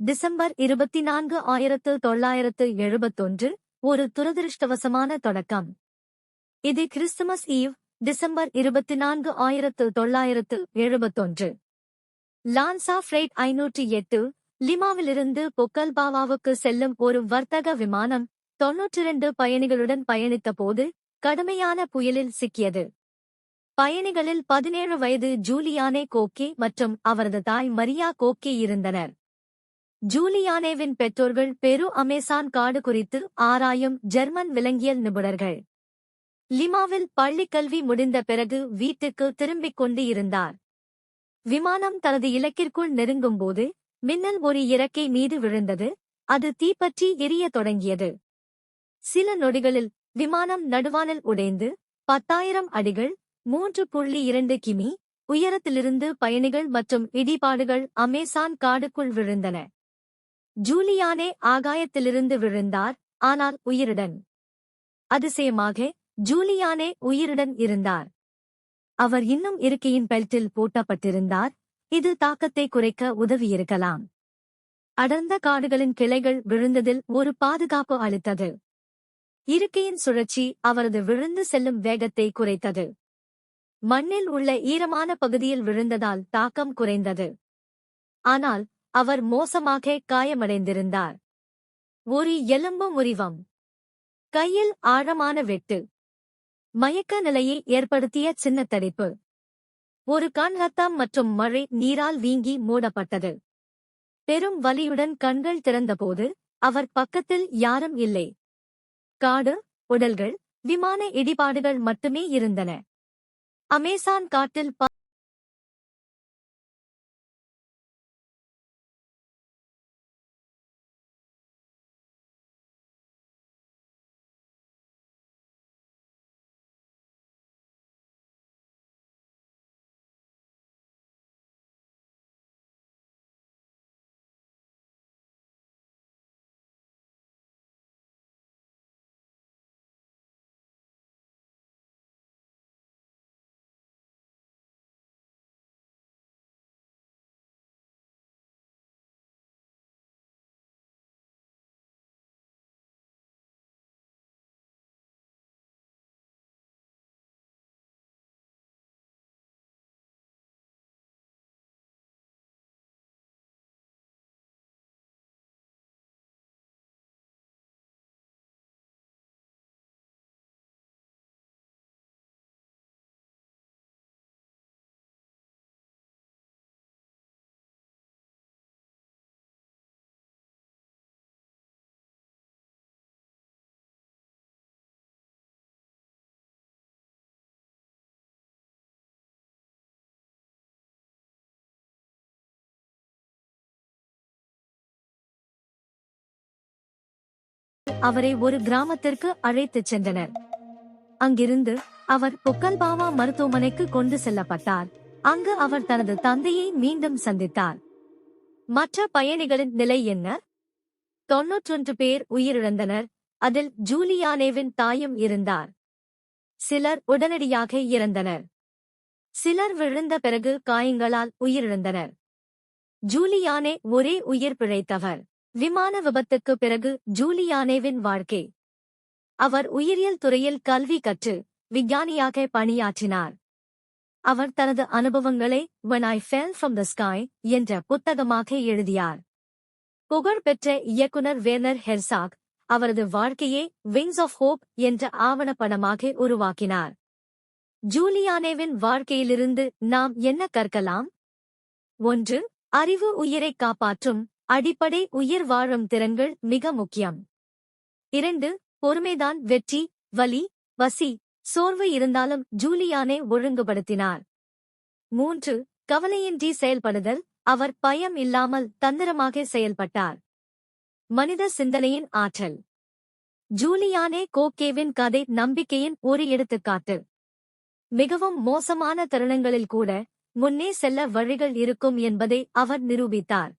December இருபத்தி நான்கு ஆயிரத்து தொள்ளாயிரத்து எழுபத்தொன்று ஒரு துரதிருஷ்டவசமான தொடக்கம். இது கிறிஸ்துமஸ் ஈவ் டிசம்பர் இருபத்தி நான்கு ஆயிரத்து தொள்ளாயிரத்து எழுபத்தொன்று. லான்சா ஃப்ரைட் ஐநூற்றி எட்டு லிமாவிலிருந்து பொக்கல்பாவாவுக்கு செல்லும் ஒரு வர்த்தக விமானம் தொன்னூற்றிரண்டு பயணிகளுடன் பயணித்த போது கடுமையான புயலில் சிக்கியது. பயணிகளில் பதினேழு வயது ஜூலியானே கோக்கி மற்றும் அவரது தாய் மரியா கோக்கி இருந்தனர். ஜூலியானேவின் பெற்றோர்கள் பெரு அமேசான் காடு குறித்து ஆராயும் ஜெர்மன் விலங்கியல் நிபுணர்கள். லிமாவில் பள்ளிக் கல்வி முடிந்த பிறகு வீட்டுக்கு திரும்பிக் கொண்டு இருந்தார். விமானம் தனது இலக்கிற்குள் நெருங்கும்போது மின்னல் ஒரு இறக்கை மீது விழுந்தது அது தீப்பற்றி எரியத் தொடங்கியது. சில நொடிகளில் விமானம் நடுவானில் உடைந்து பத்தாயிரம் அடிகள் மூன்று புள்ளி இரண்டு கிமி உயரத்திலிருந்து பயணிகள் மற்றும் இடிபாடுகள் அமேசான் காடுக்குள் விழுந்தன. ஜூலியானே ஆகாயத்திலிருந்து விழுந்தார் ஆனால் உயிருடன். அதிசயமாக ஜூலியானே உயிருடன் இருந்தார். அவர் இன்னும் இருக்கையின் பெல்ட்டில் பூட்டப்பட்டிருந்தார் இது தாக்கத்தை குறைக்க உதவியிருக்கலாம். அடர்ந்த காடுகளின் கிளைகள் விழுந்ததில் ஒரு பாதுகாப்பு அளித்தது. இருக்கையின் சுழற்சி அவரது விழுந்து செல்லும் வேகத்தை குறைத்தது. மண்ணில் உள்ள ஈரமான பகுதியில் விழுந்ததால் தாக்கம் குறைந்தது. ஆனால் அவர் மோசமாக காயமடைந்திருந்தார். ஒரு எலும்பு முறிவம். கையில் ஆழமான வெட்டு. மயக்க நிலையை ஏற்படுத்திய சின்ன தடிப்பு. ஒரு கண் ரத்தம் மற்றும் மழை நீரால் வீங்கி மூடப்பட்டது. பெரும் வலியுடன் கண்கள் திறந்தபோது அவர் பக்கத்தில் யாரும் இல்லை. காடு உடல்கள் விமான இடிபாடுகள் மட்டுமே இருந்தன. அமேசான் காட்டில் அவரை ஒரு கிராமத்திற்கு அழைத்துச் சென்றனர். அங்கிருந்து அவர் பொக்கல்பாவா மருத்துவமனைக்கு கொண்டு செல்லப்பட்டார். அங்கு அவர் தனது தந்தையை மீண்டும் சந்தித்தார். மற்ற பயணிகளின் நிலை என்ன? தொன்னூற்றொன்று பேர் உயிரிழந்தனர். அதில் ஜூலியானேவின் தாயும் இருந்தார். சிலர் உடனடியாக இறந்தனர். சிலர் விழுந்த பிறகு காயங்களால் உயிரிழந்தனர். ஜூலியானே ஒரே உயிர் பிழைத்தவர். விமான விபத்துக்கு பிறகு ஜூலியானேவின் வாழ்க்கை. அவர் உயிரியல் துறையில் கல்வி கற்று விஞ்ஞானியாக பணியாற்றினார். அவர் தனது அனுபவங்களை when I fell from the sky என்ற புத்தகமாக எழுதியார். புகழ்பெற்ற இயக்குனர் வேர்னர் ஹெர்சாக் அவரது வாழ்க்கையை விங்ஸ் ஆஃப் ஹோப் என்ற ஆவணப்படமாக உருவாக்கினார். ஜூலியானேவின் வாழ்க்கையிலிருந்து நாம் என்ன கற்கலாம்? ஒன்று அறிவு உயிரைக் காப்பாற்றும் அடிப்படை உயிர் வாழும் திறன்கள் மிக முக்கியம். இரண்டு பொறுமைதான் வெற்றி வலி வசி சோர்வு இருந்தாலும் ஜூலியானே ஒழுங்குபடுத்தினார். மூன்று கவலையின்றி செயல்படுதல் அவர் பயம் இல்லாமல் தந்திரமாக செயல்பட்டார். மனித சிந்தனையின் ஆற்றல். ஜூலியானே கோக்கேவின் கதை நம்பிக்கையின் ஒரு எடுத்துக்காட்டு. மிகவும் மோசமான தருணங்களில் கூட முன்னே செல்ல வழிகள் இருக்கும் என்பதை அவர் நிரூபித்தார்.